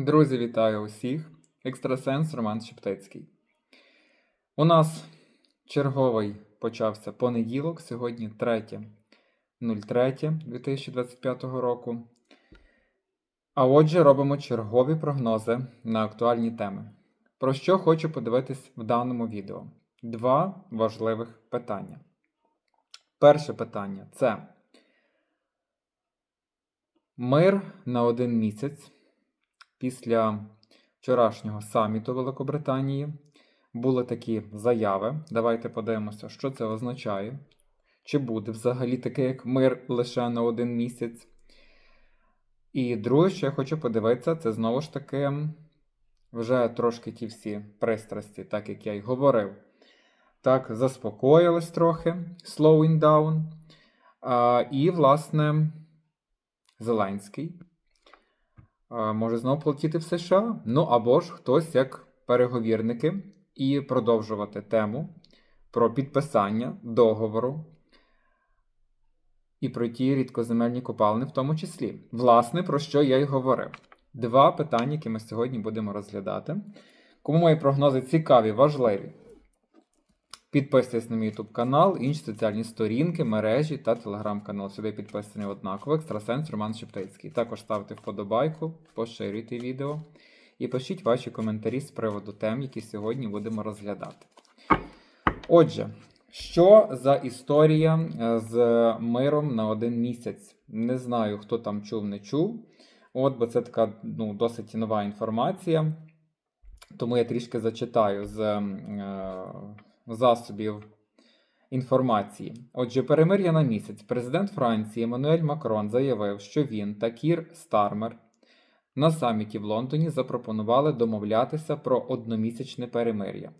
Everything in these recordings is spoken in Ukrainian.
Друзі, вітаю усіх! Екстрасенс Роман Шептицький. У нас черговий почався понеділок, сьогодні 3.03.2025 року. А отже, робимо чергові прогнози на актуальні теми. Про що хочу подивитись в даному відео? Два важливих питання. Перше питання це мир на один місяць після вчорашнього саміту Великобританії були такі заяви. Давайте подивимося, що це означає. Чи буде взагалі таке, як мир лише на один місяць? І друге, що я хочу подивитися, це знову ж таки вже трошки ті всі пристрасті, так як я й говорив. Так, заспокоїлись трохи, slowing down. А, і, власне, Зеленський може знову полетіти в США. Ну або ж хтось як переговірники і продовжувати тему про підписання договору і про ті рідкоземельні копалини в тому числі. Власне, про що я й говорив. Два питання, які ми сьогодні будемо розглядати. Кому мої прогнози цікаві, важливі. Підписуйтесь на мій YouTube канал, інші соціальні сторінки, мережі та телеграм-канал. Сюди підписаний однаково. Екстрасенс Роман Шептицький. Також ставте вподобайку, поширюйте відео і пишіть ваші коментарі з приводу тем, які сьогодні будемо розглядати. Отже, що за історія е, з миром на один місяць? Не знаю, хто там чув, не чув. От, бо це така ну, досить нова інформація. Тому я трішки зачитаю з е, засобів інформації. Отже, перемир'я на місяць. Президент Франції Еммануель Макрон заявив, що він та Кір Стармер на саміті в Лондоні запропонували домовлятися про одномісячне перемир'я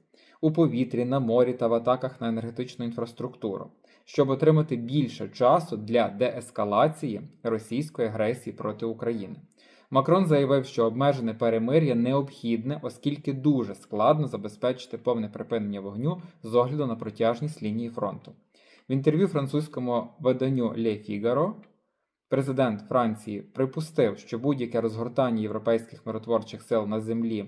у повітрі, на морі та в атаках на енергетичну інфраструктуру, щоб отримати більше часу для деескалації російської агресії проти України. Макрон заявив, що обмежене перемир'я необхідне, оскільки дуже складно забезпечити повне припинення вогню з огляду на протяжність лінії фронту. В інтерв'ю французькому виданню Le Figaro президент Франції припустив, що будь-яке розгортання європейських миротворчих сил на землі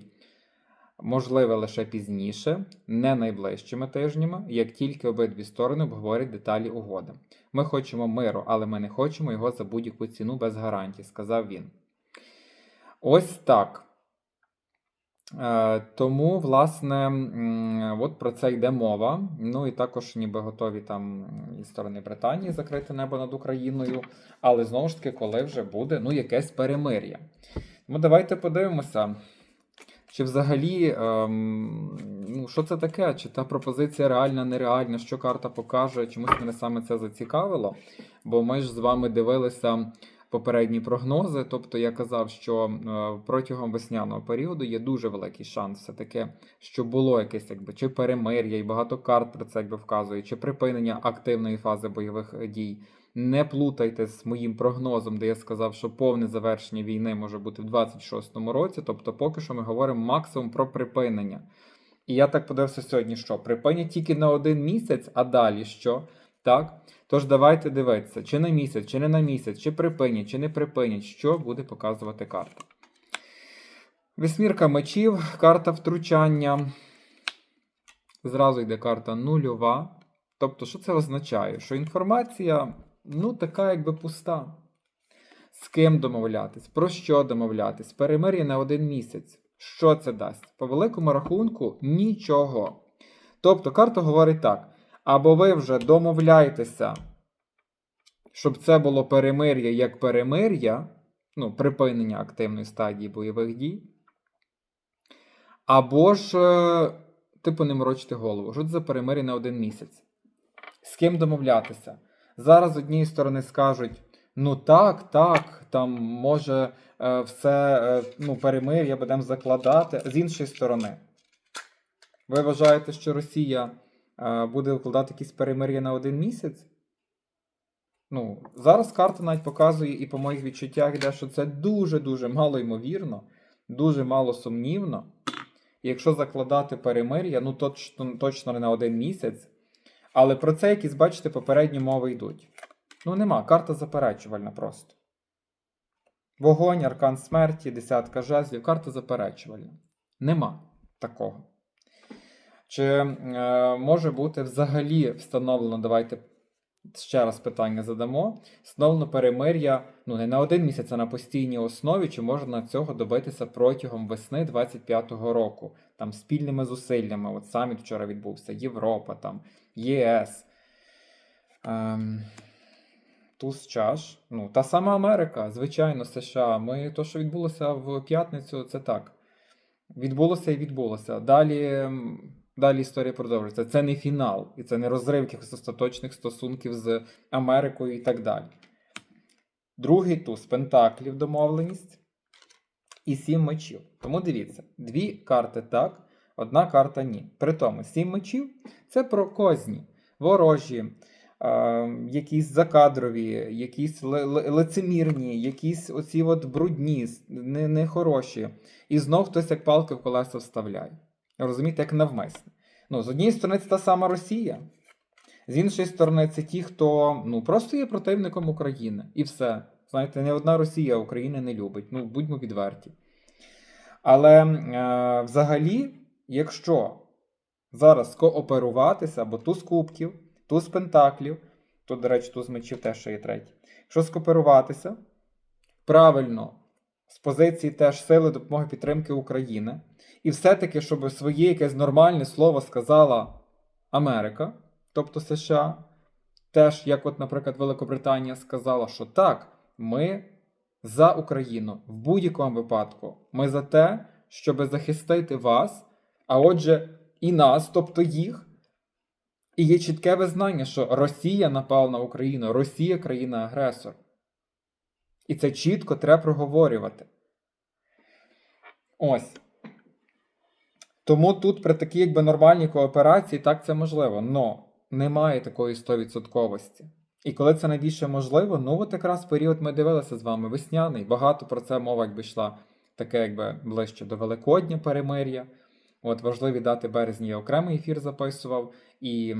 можливе лише пізніше, не найближчими тижнями, як тільки обидві сторони обговорять деталі угоди. Ми хочемо миру, але ми не хочемо його за будь-яку ціну без гарантій, сказав він. Ось так. Е, Тому, власне, от про це йде мова. Ну і також ніби готові там і сторони Британії закрити небо над Україною. Але знову ж таки, коли вже буде ну, якесь перемир'я. Ну, давайте подивимося. Чи взагалі, ем, ну, що це таке? Чи та пропозиція реальна, нереальна, що карта покаже? Чомусь мене саме це зацікавило. Бо ми ж з вами дивилися попередні прогнози. Тобто я казав, що е, протягом весняного періоду є дуже великий шанс, все таки, що було якесь якби чи перемир'я, і багато карт про це якби вказує, чи припинення активної фази бойових дій. Не плутайте з моїм прогнозом, де я сказав, що повне завершення війни може бути в 26-му році. Тобто, поки що ми говоримо максимум про припинення. І я так подивився сьогодні, що припинять тільки на один місяць, а далі що? Так? Тож давайте дивитися, чи на місяць, чи не на місяць, чи припинять, чи не припинять, що буде показувати карта. Вісьмірка мечів, карта втручання. Зразу йде карта нульова. Тобто, що це означає? Що інформація, ну, така якби пуста. З ким домовлятись, про що домовлятись, перемир'я на один місяць. Що це дасть? По великому рахунку нічого. Тобто, карта говорить так. Або ви вже домовляєтеся, щоб це було перемир'я як перемир'я, ну, припинення активної стадії бойових дій. Або ж, е, типу, не морочити голову. Що це за перемир'я на один місяць? З ким домовлятися? Зараз однієї сторони скажуть: ну так, так, там може е, все е, ну, перемир'я будемо закладати. З іншої сторони, ви вважаєте, що Росія буде укладати якісь перемир'я на один місяць? Ну, зараз карта навіть показує, і по моїх відчуттях йде, що це дуже-дуже мало ймовірно, дуже мало сумнівно. І якщо закладати перемир'я, ну точно, точно на один місяць. Але про це якісь, бачите, попередні мови йдуть. Ну, нема, карта заперечувальна просто. Вогонь, аркан смерті, десятка жезлів, карта заперечувальна. Нема такого. Чи е, може бути взагалі встановлено, давайте ще раз питання задамо. Встановлено перемир'я ну, не на один місяць, а на постійній основі, чи можна цього добитися протягом весни 25-го року, там спільними зусиллями. От саміт вчора відбувся, Європа, там, ЄС. Ем, Туз чаш. Ну, та сама Америка, звичайно, США. Ми то, що відбулося в п'ятницю, це так. Відбулося і відбулося. Далі, далі історія продовжується. Це не фінал, і це не розрив якихось остаточних стосунків з Америкою і так далі. Другий туз Пентаклів домовленість і сім мечів. Тому дивіться, дві карти так, одна карта ні. При тому, сім мечів це про козні, ворожі, е, якісь закадрові, якісь лицемірні, якісь оці от брудні, с- не- нехороші. І знов хтось як палки в колеса вставляє. Розумієте, як навмисне. Ну, з однієї сторони, це та сама Росія. З іншої сторони, це ті, хто ну, просто є противником України. І все. Знаєте, не одна Росія України не любить. Ну, будьмо відверті. Але е, взагалі, якщо зараз скооперуватися, бо туз кубків, туз пентаклів, тут, до речі, туз мечів теж ще є третій. Якщо скооперуватися правильно, з позиції теж сили допомоги підтримки України, і все-таки, щоб своє якесь нормальне слово сказала Америка, тобто США, теж, як, от, наприклад, Великобританія сказала, що так, ми за Україну в будь-якому випадку. Ми за те, щоб захистити вас, а отже, і нас, тобто їх. І є чітке визнання, що Росія напала на Україну, Росія країна-агресор. І це чітко треба проговорювати. Ось. Тому тут при такій якби нормальній кооперації так це можливо. Но немає такої 100%. І коли це найбільше можливо, ну от якраз період ми дивилися з вами весняний. Багато про це мова якби йшла таке, якби ближче до Великодня перемир'я. От важливі дати березні я окремий ефір записував, і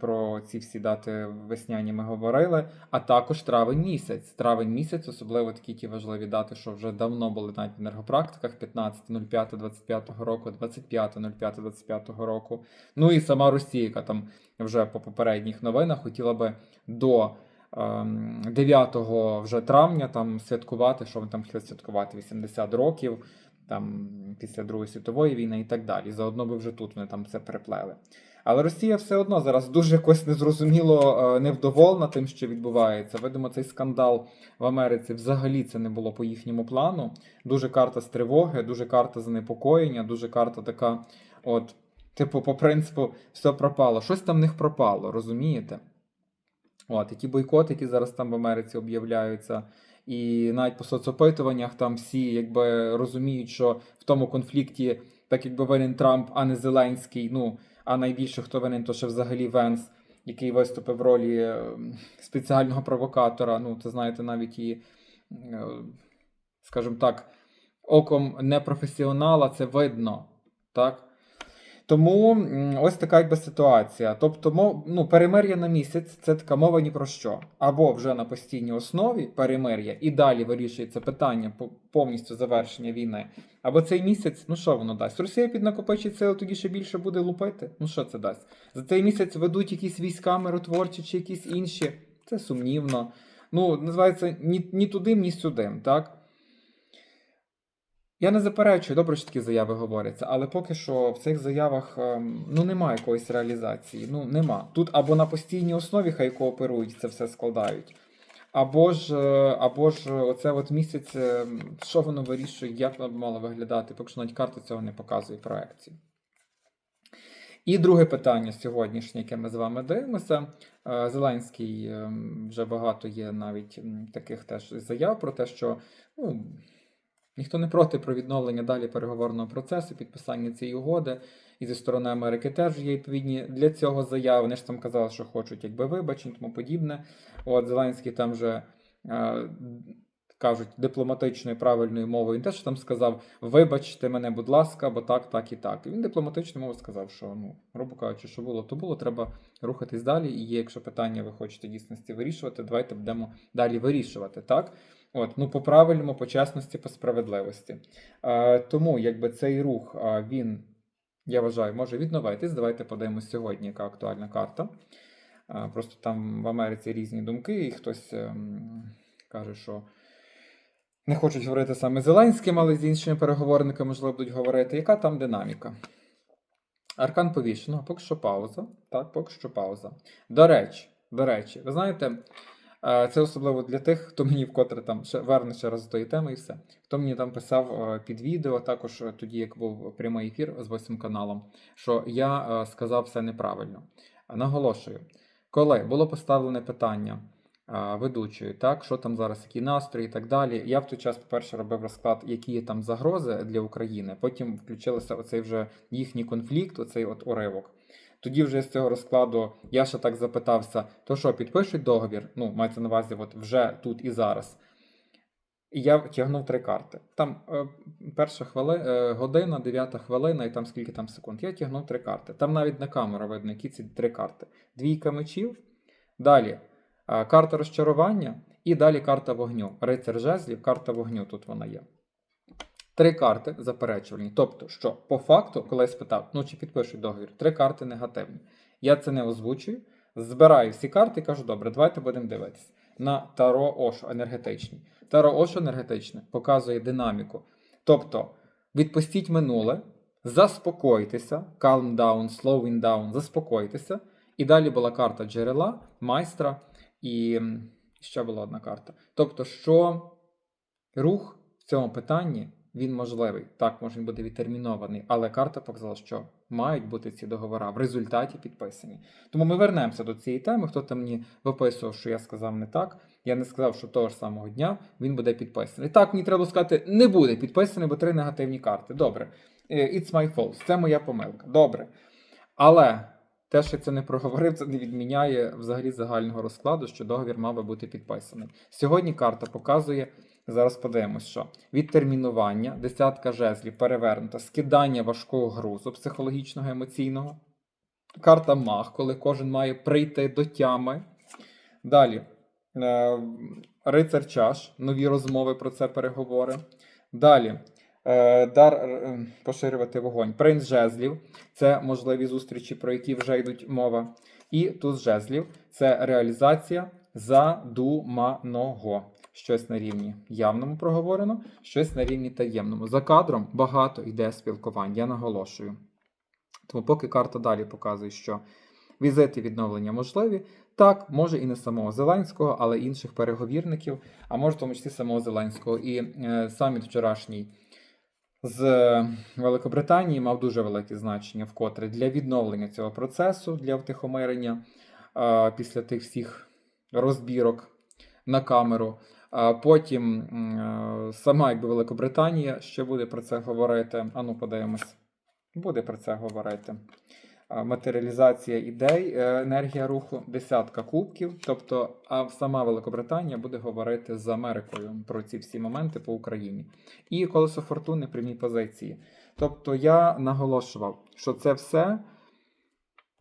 про ці всі дати весняні ми говорили. А також травень місяць. Травень місяць, особливо такі ті важливі дати, що вже давно були навіть в енергопрактиках 15.05.25 року, 25.05.25 року. Ну і сама Росія, яка там вже по попередніх новинах хотіла би до ем, 9 вже травня там святкувати, що вони там хотіли святкувати 80 років. Там після Другої світової війни і так далі. Заодно би вже тут вони там все переплели. Але Росія все одно зараз дуже якось незрозуміло е, невдоволена тим, що відбувається. Видимо, цей скандал в Америці взагалі це не було по їхньому плану. Дуже карта з тривоги, дуже карта занепокоєння, дуже карта така, от, типу, по принципу, все пропало. Щось там в них пропало, розумієте? От, і ті бойкоти, які зараз там в Америці об'являються, і навіть по соцопитуваннях там всі якби розуміють, що в тому конфлікті, так якби винен Трамп, а не Зеленський. Ну, а найбільше хто винен, то ще взагалі Венс, який виступив в ролі е, спеціального провокатора. Ну, це знаєте, навіть і, е, скажімо так, оком непрофесіонала це видно. Так? Тому ось така якби ситуація. Тобто, ну, перемир'я на місяць це така мова ні про що. Або вже на постійній основі перемир'я, і далі вирішується питання по- повністю завершення війни. Або цей місяць, ну що воно дасть? Росія піднакопичить сили, тоді ще більше буде лупити. Ну що це дасть? За цей місяць ведуть якісь війська миротворчі чи якісь інші. Це сумнівно. Ну, називається ні, ні тудим, ні сюдим, так? Я не заперечую, добре, що такі заяви говоряться, але поки що в цих заявах ем, ну, немає якоїсь реалізації. Ну, нема. Тут або на постійній основі хай кооперують, це все складають. Або ж, е, або ж оце от місяць, е, що воно вирішує, як воно мало виглядати, поки що навіть карта цього не показує проекції. І друге питання сьогоднішнє, яке ми з вами дивимося. Е, Зеленський е, вже багато є навіть таких теж заяв про те, що ну, ніхто не проти про відновлення далі переговорного процесу, підписання цієї угоди. І зі сторони Америки теж є відповідні для цього заяви. Вони ж там казали, що хочуть якби вибачень, тому подібне. От Зеленський там вже е, кажуть дипломатичною правильною мовою. Він теж там сказав: вибачте мене, будь ласка, бо так, так і так. І він дипломатичною мовою сказав, що ну, грубо кажучи, що було, то було, треба рухатись далі. І є, якщо питання ви хочете дійсності вирішувати, давайте будемо далі вирішувати. Так? От, ну, по правильному, по чесності, по справедливості. Е, тому, якби цей рух, е, він, я вважаю, може відновитись. Давайте подивимось сьогодні, яка актуальна карта. Е, просто там в Америці різні думки, і хтось ем, каже, що не хочуть говорити саме Зеленським, але з іншими переговорниками, можливо, будуть говорити. Яка там динаміка? Аркан повішеного, поки що пауза. Так, поки що пауза. До речі, до речі, ви знаєте, е, це особливо для тих, хто мені вкотре там ще верне ще раз до тої теми і все. Хто мені там писав е, під відео, також е, тоді, як був прямий ефір з восьмим каналом, що я е, сказав все неправильно. Наголошую, коли було поставлене питання ведучої, так, що там зараз, які настрої і так далі. Я в той час, по-перше, робив розклад, які є там загрози для України. Потім включилося оцей вже їхній конфлікт, оцей от уривок. Тоді вже з цього розкладу я ще так запитався: то що, підпишуть договір? Ну, мається на увазі, от вже тут і зараз. І я тягнув три карти. Там е, перша хвили, е, година, дев'ята хвилина, і там скільки там секунд. Я тягнув три карти. Там навіть на камеру видно, які ці три карти. Двійка мечів. Далі е, карта розчарування, і далі карта вогню. Рицар жезлів, карта вогню тут вона є. Три карти заперечувальні. Тобто, що по факту, коли я спитав, ну чи підпишуть договір, три карти негативні. Я це не озвучую, збираю всі карти і кажу, добре, давайте будемо дивитися. На Таро Ошо енергетичній. Таро Ошо енергетичне показує динаміку. Тобто, відпустіть минуле, заспокойтеся, calm down, slowing down, заспокойтеся. І далі була карта джерела, майстра і ще була одна карта. Тобто, що рух в цьому питанні він можливий. Так, може він буде відтермінований, але карта показала, що мають бути ці договори в результаті підписані. Тому ми вернемося до цієї теми. Хто там мені виписував, що я сказав не так. Я не сказав, що того ж самого дня він буде підписаний. Так, мені треба сказати, не буде підписаний, бо три негативні карти. Добре. Е, It's my fault. Це моя помилка. Добре. Але те, що я це не проговорив, це не відміняє взагалі загального розкладу, що договір мав би бути підписаний. Сьогодні карта показує. Зараз подивимось, що відтермінування, десятка жезлів перевернута, скидання важкого грузу психологічного, емоційного. Карта маг, коли кожен має прийти до тями. Далі. Е, Рицар чаш, нові розмови про це переговори. Далі. Е, Дар е, поширювати вогонь. Принц жезлів це можливі зустрічі, про які вже йдуть мова. І туз жезлів це реалізація задуманого. Щось на рівні явному проговорено, щось на рівні таємному. За кадром багато йде спілкувань, я наголошую. Тому поки карта далі показує, що візити відновлення можливі, так, може і не самого Зеленського, але інших переговірників, а може в тому числі самого Зеленського. І е, саміт вчорашній з Великобританії мав дуже велике значення вкотре для відновлення цього процесу, для втихомирення е, після тих всіх розбірок на камеру. Потім е, сама якби Великобританія ще буде про це говорити. Ану, подивимось. Буде про це говорити. Матеріалізація ідей, е, енергія руху, десятка кубків. Тобто, а сама Великобританія буде говорити з Америкою про ці всі моменти по Україні. І колесо фортуни прямій позиції. Тобто, я наголошував, що це все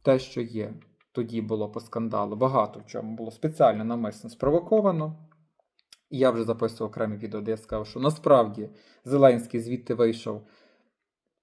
те, що є. Тоді було по скандалу, багато в чому було спеціально намисно спровоковано. І я вже записував окреме відео, де я сказав, що насправді Зеленський звідти вийшов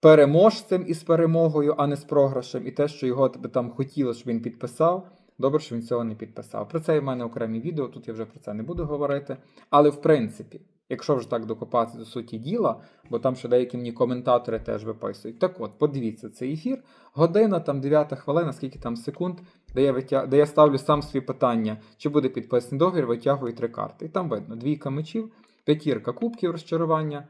переможцем із перемогою, а не з програшем. І те, що його там хотіло, щоб він підписав. Добре, що він цього не підписав. Про це в мене окремі відео, тут я вже про це не буду говорити. Але в принципі, якщо вже так докопатися до суті діла, бо там ще деякі мені коментатори теж виписують. Так от, подивіться цей ефір. Година, там 9 хвилина, скільки там секунд, де я, витя... де я ставлю сам свої питання, чи буде підписаний договір, витягую три карти. І там видно двійка мечів, п'ятірка кубків розчарування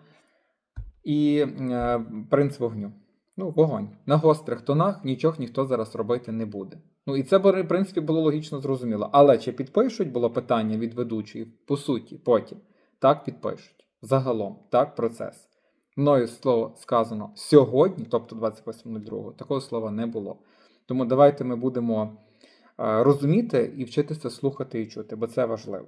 і е, принц вогню. Ну, вогонь. На гострих тонах нічого ніхто зараз робити не буде. Ну і це, в принципі, було логічно зрозуміло. Але чи підпишуть, було питання від ведучої, по суті, потім. Так підпишуть. Загалом, так, процес. Мною слово сказано сьогодні, тобто 28.02, такого слова не було. Тому давайте ми будемо розуміти і вчитися слухати і чути, бо це важливо.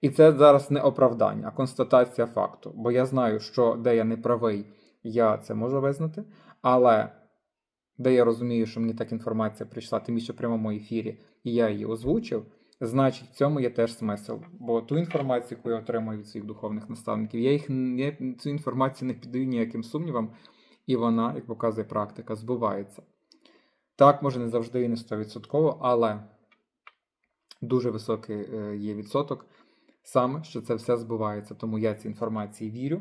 І це зараз не оправдання, а констатація факту. Бо я знаю, що де я не правий, я це можу визнати. Але де я розумію, що мені так інформація прийшла, тим більше в прямому ефірі, і я її озвучив, значить в цьому є теж смисл. Бо ту інформацію, яку я отримую від своїх духовних наставників, я їх я цю інформацію не піддаю ніяким сумнівам, і вона, як показує практика, збувається. Так, може, не завжди і не 100%, але дуже високий е, є відсоток саме, що це все збувається. Тому я цій інформації вірю.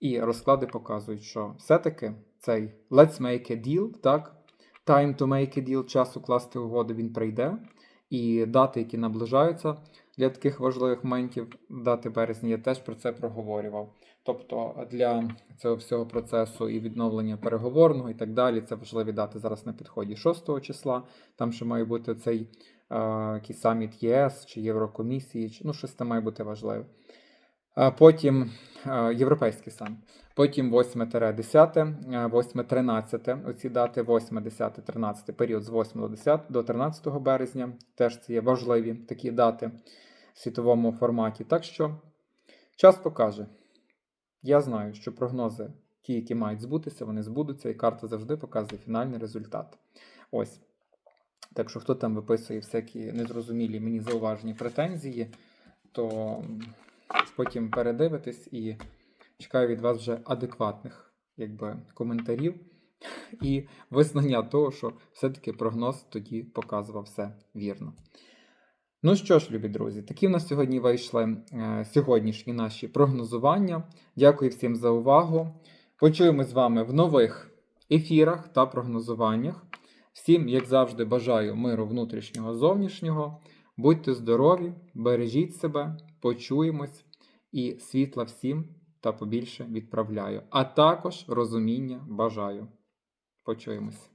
І розклади показують, що все-таки цей let's make a deal, так, time to make a deal, час укласти угоду, він прийде. І дати, які наближаються для таких важливих моментів, дати березня, я теж про це проговорював. Тобто для цього всього процесу і відновлення переговорного і так далі, це важливі дати зараз на підході 6 числа. Там ще має бути цей е, саміт ЄС чи Єврокомісії, чи ну щось там має бути важливе. А Потім е, європейський саміт. Потім 8-10, е, 8-13, оці дати 8, 10, 13, період з 8 до 10 до 13 березня. Теж це є важливі такі дати в світовому форматі. Так що час покаже. Я знаю, що прогнози, ті, які мають збутися, вони збудуться, і карта завжди показує фінальний результат. Ось. Так що, хто там виписує всякі незрозумілі мені зауважені претензії, то потім передивитесь і чекаю від вас вже адекватних якби, коментарів і визнання того, що все-таки прогноз тоді показував все вірно. Ну що ж, любі друзі, такі в нас сьогодні вийшли е, сьогоднішні наші прогнозування. Дякую всім за увагу. Почуємось з вами в нових ефірах та прогнозуваннях. Всім, як завжди, бажаю миру внутрішнього зовнішнього. Будьте здорові, бережіть себе, почуємось і світла всім та побільше відправляю. А також розуміння бажаю. Почуємось.